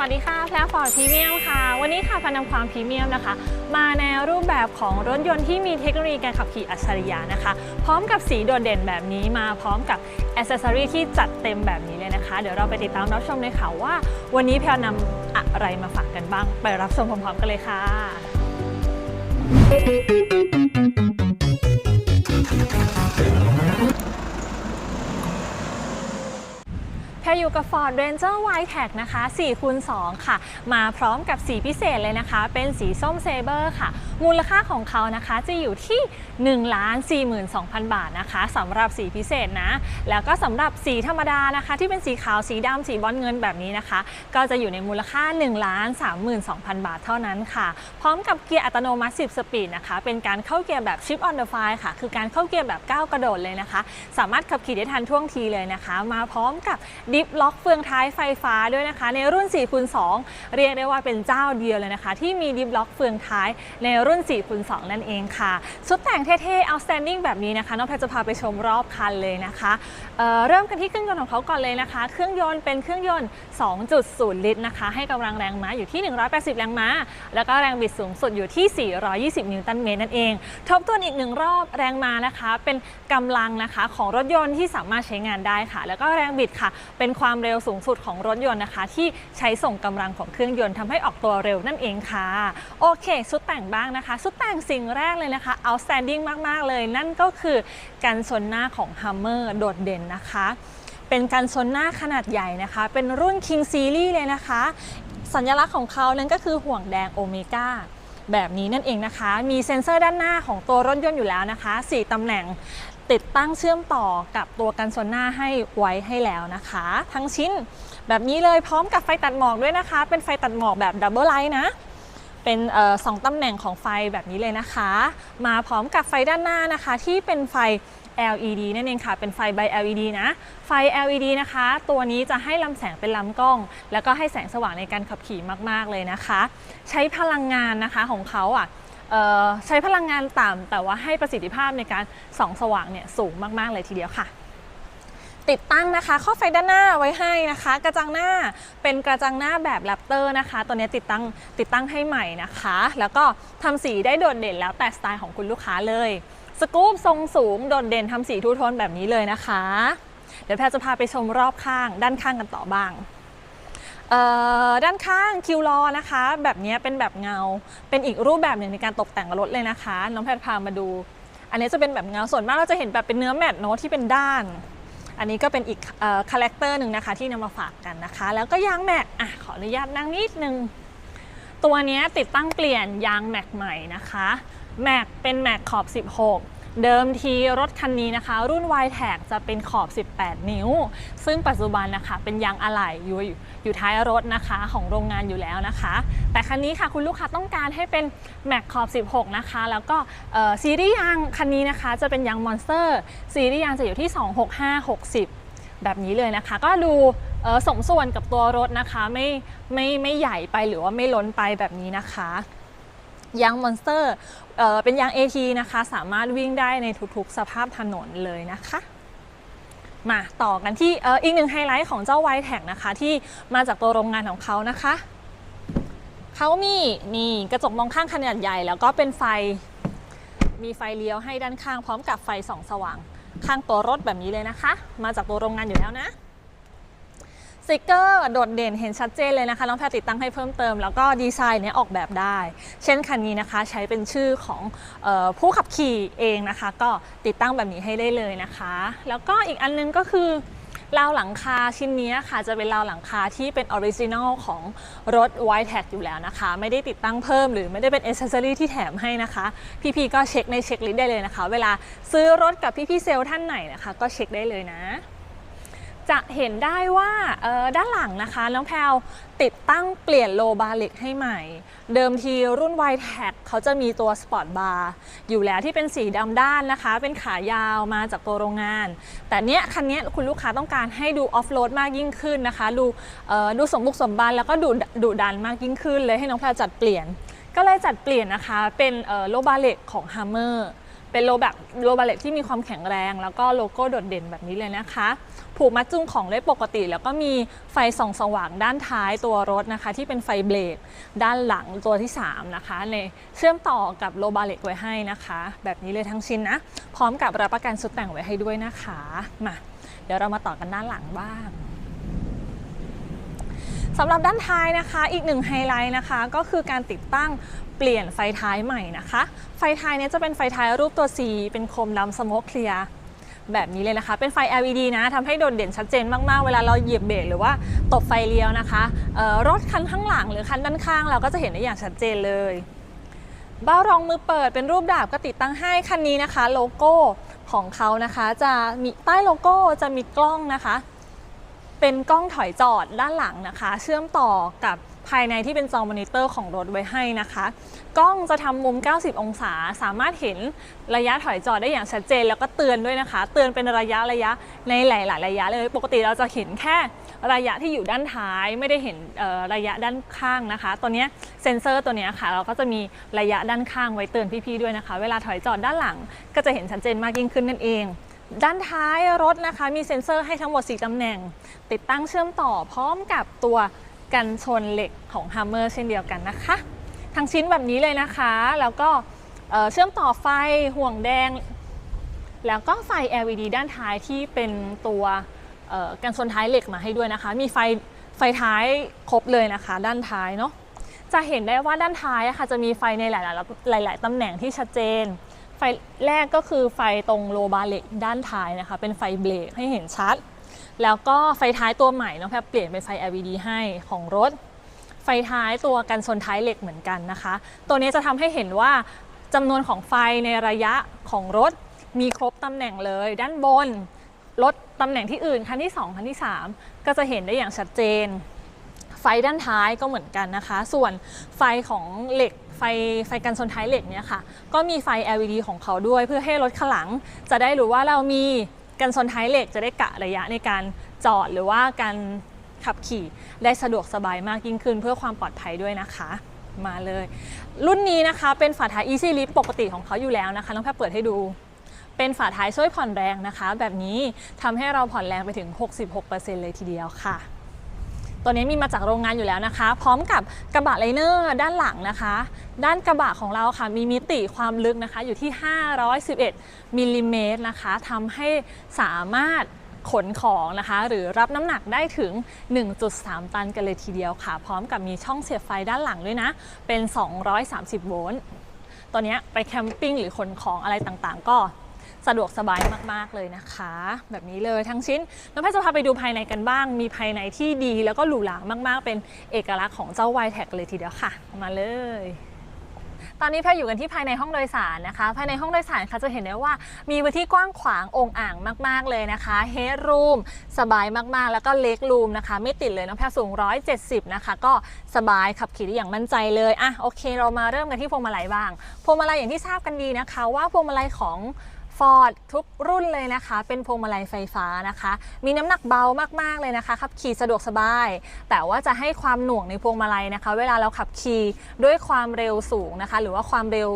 วัสดีค่ะแพลฟอร์ดพรีเมียมค่ะ วันนี้ค่ะพนำความพรีเมียมนะคะ มาในรูปแบบของรถยนต์ที่มีเทคโนโลยีการขับขี่อัจฉริยะนะคะ พร้อมกับสีโดดเด่นแบบนี้มาพร้อมกับอ c เซสซอรีที่จัดเต็มแบบนี้เลยนะคะ เดี๋ยวเราไปติดตามรับชมเลยค่ะว่า วันนี้แพลนำอะไรมาฝากกันบ้าง ไปรับชมพร้อมๆกันเลยค่ะ แพรอยู่กับ Ford Ranger w i t e Tag นะคะ4คูณ2ค่ะ มาพร้อมกับสีพิเศษเลยนะคะ เป็นสีส้มเซเบอร์ค่ะ มูลค่าของเขานะคะจะอยู่ที่1ล้าน42,000 บาทนะคะสำหรับสีพิเศษนะ แล้วก็สำหรับสีธรรมดานะคะ ที่เป็นสีขาวสีดำสีบอลเงินแบบนี้นะคะ ก็จะอยู่ในมูลค่า1ล้าน32,000 บาทเท่านั้นค่ะ พร้อมกับเกียร์อัตโนมัติ 10 สปีดนะคะ เป็นการเข้าเกียร์แบบ Shift on the fly ค่ะ คือการเข้าเกียร์แบบก้าวกระโดดเลยนะคะ สามารถขับขี่ได้ทันท่วงทีเลยนะคะ มาพร้อมกับดิฟล็อกเฟืองท้ายไฟฟ้าด้วยนะคะ ในรุ่น4คูณ2เรียกได้ว่าเป็นเจ้าเดียวเลยนะคะ ที่มีดิฟล็อกเฟืองท้ายในรุ่น4คูณ2นั่นเองค่ะ ชุดแต่งเท่ๆ outstanding แบบนี้นะคะน้องแพรจะพาไปชมรอบคันเลยนะคะเเริ่มกันที่เครื่องยนต์ของเขาก่อนเลยนะคะ เครื่องยนต์เป็นเครื่องยนต์ 2.0 ลิตรนะคะ ให้กำลังแรงม้าอยู่ที่ 180 แรงม้า แล้วก็แรงบิดสูงสุดอยู่ที่ 420 นิวตันเมตรนั่นเอง ทบทวนอีกหนึ่งรอบแรงม้านะคะ เป็นกำลังนะคะของรถยนต์ที่สามารถใช้งานได้ค่ะ แล้วก็แรงบิดค่ะเป็นความเร็วสูงสุดของรถยนต์นะคะ ที่ใช้ส่งกำลังของเครื่องยนต์ทำให้ออกตัวเร็วนั่นเองค่ะ โอเค ชุดแต่งบ้างนะคะ ชุดแต่งสิ่งแรกเลยนะคะ outstanding มากๆเลย นั่นก็คือกันชนหน้าของ Hummer โดดเด่นนะคะเป็นการชนหน้าขนาดใหญ่นะคะ เป็นรุ่น King Series เลยนะคะ สัญลักษณ์ของเขานั้นก็คือห่วงแดงโอเมก้าแบบนี้นั่นเองนะคะ มีเซ็นเซอร์ด้านหน้าของตัวรถยนต์อยู่แล้วนะคะ 4ตำแหน่ง ติดตั้งเชื่อมต่อกับตัวกันชนหน้าให้ไว้ให้แล้วนะคะ ทั้งชิ้นแบบนี้เลยพร้อมกับไฟตัดหมอกด้วยนะคะ เป็นไฟตัดหมอกแบบดับเบิลไลท์นะเป็นออสองตำแหน่งของไฟแบบนี้เลยนะคะ มาพร้อมกับไฟด้านหน้านะคะ ที่เป็นไฟ LED นั่นเองค่ะ เป็นไฟใบ LED นะ ไฟ LED นะคะ ตัวนี้จะให้ลำแสงเป็นลำกล้อง แล้วก็ให้แสงสว่างในการขับขี่มาก ๆ เลยนะคะ ใช้พลังงานนะคะของเขาอะเอ่อ ใช้พลังงานต่ำแต่ว่าให้ประสิทธิภาพในการส่องสว่างเนี่ยสูงมากๆเลยทีเดียวค่ะ ติดตั้งนะคะ ข้อไฟด้านหน้าไว้ให้นะคะ กระจังหน้าเป็นกระจังหน้าแบบแรปเตอร์นะคะ ตัวนี้ติดตั้งติดตั้งให้ใหม่นะคะ แล้วก็ทำสีได้โดดเด่นแล้วแต่สไตล์ของคุณลูกค้าเลย สกู๊ปทรงสูงโดดเด่นทำสีทูโทนแบบนี้เลยนะคะ เดี๋ยวแพรจะพาไปชมรอบข้างด้านข้างกันต่อบ้าง ด้านข้างคิวรอนะคะ แบบนี้เป็นแบบเงา เป็นอีกรูปแบบหนึ่งในการตกแต่งรถเลยนะคะ น้องแพรพามาดู อันนี้จะเป็นแบบเงาส่วนมากเราจะเห็นแบบเป็นเนื้อแมตต์เนอะที่เป็นด้าน อันนี้ก็เป็นอีกคาแรคเตอร์หนึ่งนะคะที่นำมาฝากกันนะคะ แล้วก็ยางแม็กอะขออนุญาตนั่งนิดนึงตัวนี้ติดตั้งเปลี่ยนยางแม็กใหม่นะคะแม็กเป็นแม็กขอบ 16 เดิมทีรถคันนี้นะคะ รุ่น y t a g จะเป็นขอบ 18 นิ้ว ซึ่งปัจจุบันนะคะเป็นยางอะไหล่อยู่อยู่ท้ายรถนะคะของโรงงานอยู่แล้วนะคะ แต่คันนี้ค่ะคุณลูกค้าต้องการให้เป็นแม็กขอบ 16 นะคะ แล้วก็ซีรีส์ยางคันนี้นะคะจะเป็นยางมอนสเตอร์ซีรีส์ยางจะอยู่ที่ 265 60แบบนี้เลยนะคะก็ดูสมส่วนกับตัวรถนะคะไม่ไม่ไม่ใหญ่ไปหรือว่าไม่ล้นไปแบบนี้นะคะ ยางมอนสเตอร์เป็นยาง AT นะคะ สามารถวิ่งได้ในทุกๆ สภาพถนนเลยนะคะมาต่อกันที่อีกหนึ่งไฮไลท์ของเจ้าไวแท็กนะคะ ที่มาจากตัวโรงงานของเขานะคะเขามีนี่กระจกมองข้างขนาดใหญ่ แล้วก็เป็นไฟมีไฟเลี้ยวให้ด้านข้างพร้อมกับไฟส่องสว่าง ข้างตัวรถแบบนี้เลยนะคะ มาจากตัวโรงงานอยู่แล้วนะ ติกเกอร์โดดเด่นเห็นชัดเจนเลยนะคะ น้องแพรติดตั้งให้เพิ่มเติม แล้วก็ดีไซน์เนี่ยออกแบบได้ เช่นคันนี้นะคะ ใช้เป็นชื่อของออผู้ขับขี่เองนะคะ ก็ติดตั้งแบบนี้ให้ได้เลยนะคะ แล้วก็อีกอันนึงก็คือราวหลังคาชิ้นนี้ค่ะจะเป็นราวหลังคาที่เป็นออริจินอลของรถ y t a g อยู่แล้วนะคะ ไม่ได้ติดตั้งเพิ่มหรือไม่ได้เป็นอ c เซสซอรีที่แถมให้นะคะ พี่ๆก็เช็คในเช็คลิสต์ได้เลยนะคะ เวลาซื้อรถกับพี่ๆเซลล์ท่านไหนนะคะ ก็เช็คได้เลยนะ จะเห็นได้ว่าด้านหลังนะคะ น้องแพลวติดตั้งเปลี่ยนโลบาร์เล็กให้ใหม่ เดิมทีรุ่น y t a g เขาจะมีตัวสปอร์ตบาร์อยู่แล้วที่เป็นสีดำด้านนะคะ เป็นขายาวมาจากตัวโรงงาน แต่เนี้ยคันเนี้ยคุณลูกค้าต้องการให้ดูออฟโรดมากยิ่งขึ้นนะคะ ดูดูสมบุกสมบันแล้วก็ดูดุดันมากยิ่งขึ้นเลยให้น้องแพลวจัดเปลี่ยน ก็เลยจัดเปลี่ยนนะคะเป็นโลบาเล็กของ Hammer เป็นโลแบบโลบาเลตที่มีความแข็งแรง แล้วก็โลโก้โดดเด่นแบบนี้เลยนะคะ ผูกมัดจุงของได้ปกติ แล้วก็มีไฟส่องสว่างด้านท้ายตัวรถนะคะ ที่เป็นไฟเบรกด้านหลังตัวที่ 3 นะคะในเชื่อมต่อกับโลบาเลตไว้ให้นะคะ แบบนี้เลยทั้งชิ้นนะ พร้อมกับรับประกันสุดแต่งไว้ให้ด้วยนะคะมาเดี๋ยวเรามาต่อกันด้านหลังบ้าง สำหรับด้านท้ายนะคะ อีกหนึ่งไฮไลท์นะคะ ก็คือการติดตั้งเปลี่ยนไฟท้ายใหม่นะคะ ไฟท้ายเนี้จะเป็นไฟท้ายรูปตัว C เป็นโคมดำสโมกเคลียร์แบบนี้เลยนะคะ เป็นไฟ LED นะทำให้โดดเด่นชัดเจนมากๆ เวลาเราเหยียบเบรกหรือว่าตบไฟเลี้ยวนะคะรถคันข้างหลังหรือคันด้านข้าง เราก็จะเห็นได้อย่างชัดเจนเลย เบ้ารองมือเปิดเป็นรูปดาบก็ติดตั้งให้คันนี้นะคะ โลโก้ของเขานะคะ จะมีใต้โลโก้จะมีกล้องนะคะ เป็นกล้องถอยจอดด้านหลังนะคะ เชื่อมต่อกับภายในที่เป็นจอมอนิเตอร์ของรถไว้ให้นะคะ กล้องจะทำมุม 90 องศา สามารถเห็นระยะถอยจอดได้อย่างชัดเจน แล้วก็เตือนด้วยนะคะ เตือนเป็นระยะระยะในหลาย ๆ ระยะเลย ปกติเราจะเห็นแค่ระยะที่อยู่ด้านท้าย ไม่ได้เห็นระยะด้านข้างนะคะ ตัวนี้เซ็นเซอร์ตัวนี้ค่ะ เราก็จะมีระยะด้านข้างไว้เตือนพี่ ๆ ด้วยนะคะ เวลาถอยจอดด้านหลัง ก็จะเห็นชัดเจนมากยิ่งขึ้นนั่นเอง ด้านท้ายรถนะคะ มีเซ็นเซอร์ให้ทั้งหมด 4ตำแหน่ง ติดตั้งเชื่อมต่อพร้อมกับตัวกันชนเหล็กของ Hammer เช่นเดียวกันนะคะ ทั้งชิ้นแบบนี้เลยนะคะ แล้วก็เชื่อมต่อไฟห่วงแดง แล้วก็ไฟ LED ด้านท้ายที่เป็นตัวกันชนท้ายเหล็กมาให้ด้วยนะคะ มีไฟไฟท้ายครบเลยนะคะ ด้านท้ายเนาะจะเห็นได้ว่าด้านท้ายะค่ะจะมีไฟในหลายๆหลาย ๆตำแหน่งที่ชัดเจน ไฟแรกก็คือไฟตรงโลบาเล็กด้านท้ายนะคะ เป็นไฟเบรกให้เห็นชัด แล้วก็ไฟท้ายตัวใหม่น้องแพรเปลี่ยนเป็นไฟ LED ให้ของรถ ไฟท้ายตัวกันชนท้ายเหล็กเหมือนกันนะคะ ตัวนี้จะทำให้เห็นว่าจำนวนของไฟในระยะของรถมีครบตำแหน่งเลย ด้านบนรถตำแหน่งที่อื่นคันที่ 2 คันที่ 3 ก็จะเห็นได้อย่างชัดเจน ไฟด้านท้ายก็เหมือนกันนะคะ ส่วนไฟของเหล็ก ไฟไฟกันชนท้ายเหล็กเนี่ยค่ะ ก็มีไฟ LED ของเขาด้วย เพื่อให้รถข้างหลัง จะได้รู้ว่าเรามีกันชนท้ายเหล็กจะได้กะระยะในการจอดหรือว่าการขับขี่ได้สะดวกสบายมากยิ่งขึ้น เพื่อความปลอดภัยด้วยนะคะมาเลย รุ่นนี้นะคะเป็นฝาท้าย Easy Lift ปกติของเขาอยู่แล้วนะคะน้องแพรเปิดให้ดู เป็นฝาท้ายช่วยผ่อนแรงนะคะ แบบนี้ทำให้เราผ่อนแรงไปถึง 66%เลยทีเดียวค่ะ ตัวนี้มีมาจากโรงงานอยู่แล้วนะคะ พร้อมกับกระบะไลเนอร์ด้านหลังนะคะ ด้านกระบะของเราค่ะ มีมิติความลึกนะคะ อยู่ที่ 511มิลลิเมตรนะคะทำให้สามารถขนของนะคะ หรือรับน้ำหนักได้ถึง 1.3 ตันกันเลยทีเดียวค่ะ พร้อมกับมีช่องเสียบไฟด้านหลังด้วยนะ เป็น 230 โวลต์ ตัวนี้ไปแคมปิ้งหรือขนของอะไรต่างๆ ก็ สะดวกสบายมากๆเลยนะคะ แบบนี้เลยทั้งชิ้นน้องแพทย์จะพาไปดูภายในกันบ้าง มีภายในที่ดีแล้วก็หรูหรามากๆ เป็นเอกลักษณ์ของเจ้า y t e c เลยทีเดียวค่ะ มาเลยตอนนี้แพทย์อยู่กันที่ภายในห้องโดยสารนะคะ ภายในห้องโดยสารค่ะจะเห็นได้ว่า มีพื้นที่กว้างขวางองอ่างมาก ๆ เลยนะคะเฮดรูมสบายมากๆ แล้วก็เล็กรูมนะคะ ไม่ติดเลยน้องแพทย์สูง 170 นะคะ ก็สบายขับขี่ได้อย่างมั่นใจเลยอะโอเค เรามาเริ่มกันที่พวงมาลัยบ้างพวงมาลัยอย่างที่ทราบกันดีนะคะ ว่าพวงมาลัยของ Ford ทุกรุ่นเลยนะคะ เป็นพวงมาลัยไฟฟ้านะคะ มีน้ำหนักเบามากๆเลยนะคะขับขี่สะดวกสบาย แต่ว่าจะให้ความหน่วงในพวงมาลัยนะคะ เวลาเราขับขี่ด้วยความเร็วสูงนะคะ หรือว่าความเร็ว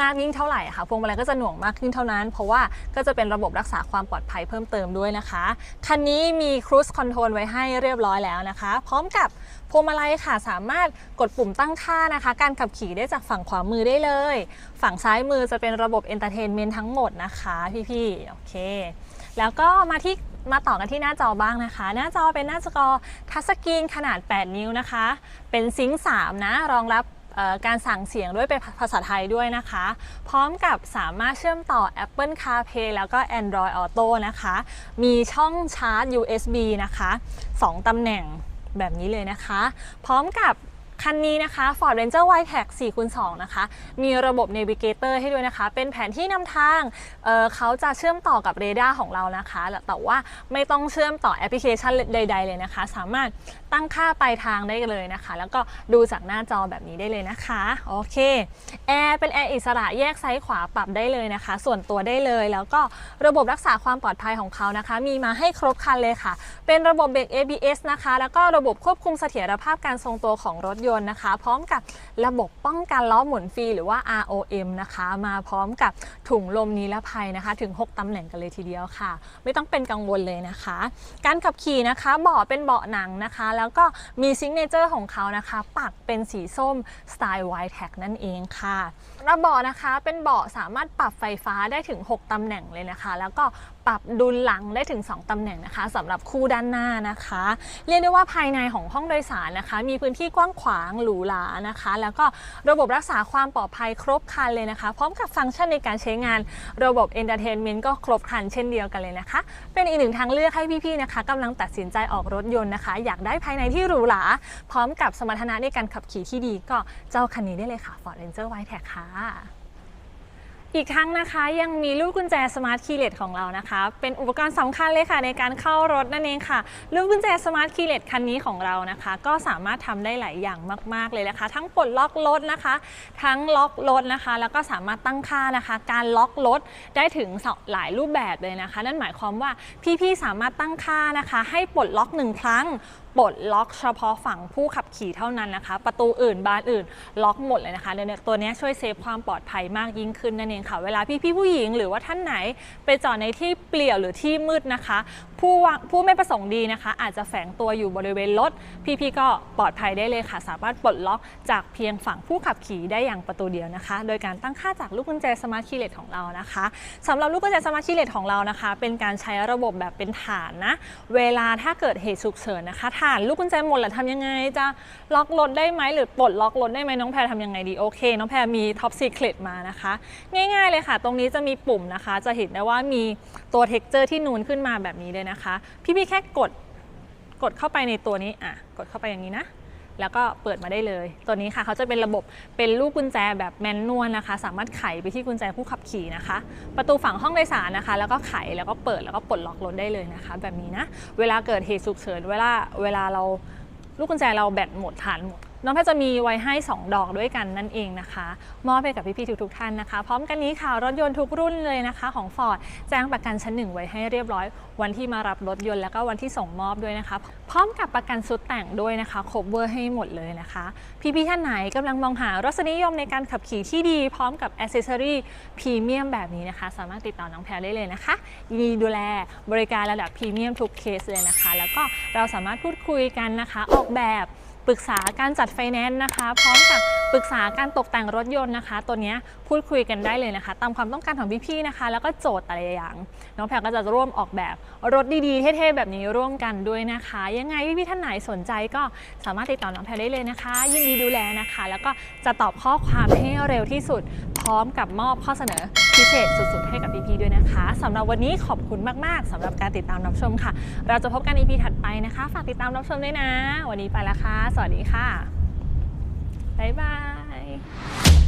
มากยิ่งเท่าไหร่ค่ะ พวงมาลัยก็จะหน่วงมากขึ้นเท่านั้น เพราะว่าก็จะเป็นระบบรักษาความปลอดภัยเพิ่มเติมด้วยนะคะ คันนี้มี Cruise Control ไว้ให้เรียบร้อยแล้วนะคะ พร้อมกับพวงมาลัยค่ะสามารถกดปุ่มตั้งค่านะคะ การขับขี่ได้จากฝั่งขวามือได้เลยฝั่งซ้ายมือจะเป็นระบบ Entertainment ทั้งหมดนะคะพี่ๆ โอเค แล้วก็มาที่มาต่อกันที่หน้าจอบ้างนะคะ หน้าจอเป็นหน้าจอทัชสกรีนขนาด 8 นิ้วนะคะ เป็นซิงค์3นะ รองรับการสั่งเสียงด้วยเป็นภาษาไทยด้วยนะคะ พร้อมกับสามารถเชื่อมต่อ Apple CarPlay แล้วก็ Android Auto นะคะ มีช่องชาร์จ USB นะคะ 2ตำแหน่งแบบนี้เลยนะคะ พร้อมกับ คันนี้นะคะ Ford Ranger Wildtrak 4คูณ2นะคะ มีระบบ Navigator ให้ด้วยนะคะ เป็นแผนที่นำทางเเขาจะเชื่อมต่อกับเรดาร์ของเรานะคะ แต่ว่าไม่ต้องเชื่อมต่อแอปพลิเคชันใด ๆ เลยนะคะ สามารถตั้งค่าปลายทางได้เลยนะคะ แล้วก็ดูจากหน้าจอแบบนี้ได้เลยนะคะ โอเค แอร์เป็นแอร์อิสระแยกซ้ายขวาปรับได้เลยนะคะ ส่วนตัวได้เลย แล้วก็ระบบรักษาความปลอดภัยของเขานะคะ มีมาให้ครบคันเลยค่ะ เป็นระบบเบรก ABS นะคะ แล้วก็ระบบควบคุมเสถียรภาพการทรงตัวของรถยนต์นะคะ พร้อมกับระบบป้องกันล้อหมุนฟรีหรือว่า ROM นะคะ มาพร้อมกับถุงลมนิรภัยนะคะ ถึง 6ตำแหน่งกันเลยทีเดียวค่ะ ไม่ต้องเป็นกังวลเลยนะคะ การขับขี่นะคะเบาะเป็นเบาะหนังนะคะ แล้วก็มีซิงเนเจอร์ของเขานะคะ ปักเป็นสีส้มสไตล์ไวท์แท็กนั่นเองค่ะระเบาะนะคะเป็นเบาะสามารถปรับไฟฟ้าได้ถึง 6ตำแหน่งเลยนะคะ แล้วก็ ปรับดุลหลังได้ถึง 2 ตำแหน่งนะคะสำหรับคู่ด้านหน้านะคะ เรียกได้ว่าภายในของห้องโดยสารนะคะ มีพื้นที่กว้างขวางหรูหรานะคะ แล้วก็ระบบรักษาความปลอดภัยครบครันเลยนะคะ พร้อมกับฟังก์ชันในการใช้งาน ระบบเอนเตอร์เทนเมนต์ก็ครบครันเช่นเดียวกันเลยนะคะ เป็นอีกหนึ่งทางเลือกให้พี่ๆนะคะกำลังตัดสินใจออกรถยนต์นะคะ อยากได้ภายในที่หรูหราพร้อมกับสมรรถนะในการขับขี่ที่ดีก็เจ้าคันนี้ได้เลยค่ะ Ford Ranger White Tag ค่ะ อีกทั้งนะคะยังมีลูกกุญแจสมาร์ทคีย์เลสของเรานะคะ เป็นอุปกรณ์สำคัญเลยค่ะในการเข้ารถนั่นเองค่ะ ลูกกุญแจสมาร์ทคีย์เลสคันนี้ของเรานะคะ ก็สามารถทำได้หลายอย่างมาก ๆเลยนะคะ ทั้งปลดล็อกรถนะคะ ทั้งล็อกรถนะคะ แล้วก็สามารถตั้งค่านะคะ การล็อกรถได้ถึงหลายรูปแบบเลยนะคะ นั่นหมายความว่าพี่ๆสามารถตั้งค่านะคะ ให้ปลดล็อกหนึ่งครั้งปลดล็อกเฉพาะฝั่งผู้ขับขี่เท่านั้นนะคะ ประตูอื่นบานอื่นล็อกหมดเลยนะคะเนี่ยตัวนี้ช่วยเซฟความปลอดภัยมากยิ่งขึ้นนั่นเองค่ะ เวลาพี่ๆผู้หญิงหรือว่าท่านไหนไปจอดในที่เปลี่ยวหรือที่มืดนะคะ ผู้วางผู้ไม่ประสงค์ดีนะคะ อาจจะแฝงตัวอยู่บริเวณรถพี่ๆก็ปลอดภัยได้เลยค่ะ สามารถปลดล็อกจากเพียงฝั่งผู้ขับขี่ได้อย่างประตูเดียวนะคะ โดยการตั้งค่าจากลูกกุญแจสมาร์ทคีย์เลสของเรานะคะสำหรับลูกกุญแจสมาร์ทคีย์เลสของเรานะคะ เป็นการใช้ระบบแบบเป็นฐานนะเวลาถ้าเกิดเหตุฉุกเฉินนะคะฐานลูกกุญแจหมดแล้วทำยังไง จะล็อกรถได้ไหมหรือปลดล็อกรถได้ไหมน้องแพรทำยังไงดีโอเค น้องแพรมีท็อปซีเครตมานะคะ ง่าย ๆเลยค่ะ ตรงนี้จะมีปุ่มนะคะ จะเห็นได้ว่ามีตัวเท็กเจอร์ที่นูนขึ้นมาแบบนี้เลยนะคะ พี่ๆแค่กดกดเข้าไปในตัวนี้อะกดเข้าไปอย่างนี้นะ แล้วก็เปิดมาได้เลย ตัวนี้ค่ะเขาจะเป็นระบบเป็นลูกกุญแจแบบแมนนวลนะคะ สามารถไขไปที่กุญแจผู้ขับขี่นะคะ ประตูฝั่งห้องโดยสารนะคะ แล้วก็ไขแล้วก็เปิดแล้วก็ปลดล็อกรถได้เลยนะคะ แบบนี้นะ เวลาเกิดเหตุฉุกเฉินเวลาเวลาเราลูกกุญแจเราแบตหมดฐานหมด น้องแพทจะมีไว้ให้ 2 ดอกด้วยกันนั่นเองนะคะ มอบให้กับพี่ๆทุกๆท่านนะคะ พร้อมกันนี้ค่ะ รถยนต์ทุกรุ่นเลยนะคะ ของ Ford แจ้งประกันชั้นหนึ่งไว้ให้เรียบร้อย วันที่มารับรถยนต์แล้วก็วันที่ส่งมอบด้วยนะคะ พร้อมกับประกันสุดแต่งด้วยนะคะครบเวอร์ให้หมดเลยนะคะ พี่ๆท่านไหนกำลังมองหารสนิยมในการขับขี่ที่ดี พร้อมกับอ c เซสซอรี่พรีเมียมแบบนี้นะคะ สามารถติดต่อน้องแพรได้เลยนะคะยินดีดูแลบริการระดับพรีเมียมทุกเคสเลยนะคะ แล้วก็เราสามารถพูดคุยกันนะคะ ออกแบบ ปรึกษาการจัดไฟแนนซ์นะคะ พร้อมกับ ปรึกษาการตกแต่งรถยนต์นะคะ ตัวนี้พูดคุยกันได้เลยนะคะ ตามความต้องการของพี่ๆนะคะ แล้วก็โจทย์แต่ละอย่าง น้องแพรก็จะร่วมออกแบบรถดีๆ เท่ๆ แบบนี้ร่วมกันด้วยนะคะ ยังไงพี่ๆท่านไหนสนใจก็สามารถติดต่อน้องแพรได้เลยนะคะ ยินดีดูแลนะคะ แล้วก็จะตอบข้อความให้เร็วที่สุด พร้อมกับมอบข้อเสนอพิเศษสุดๆ ให้กับพี่ๆด้วยนะคะสำหรับวันนี้ขอบคุณมากๆสำหรับการติดตามรับชมค่ะ เราจะพบกัน EP ถัดไปนะคะ ฝากติดตามรับชมด้วยนะ วันนี้ไปแล้วค่ะ สวัสดีค่ะ บายบาย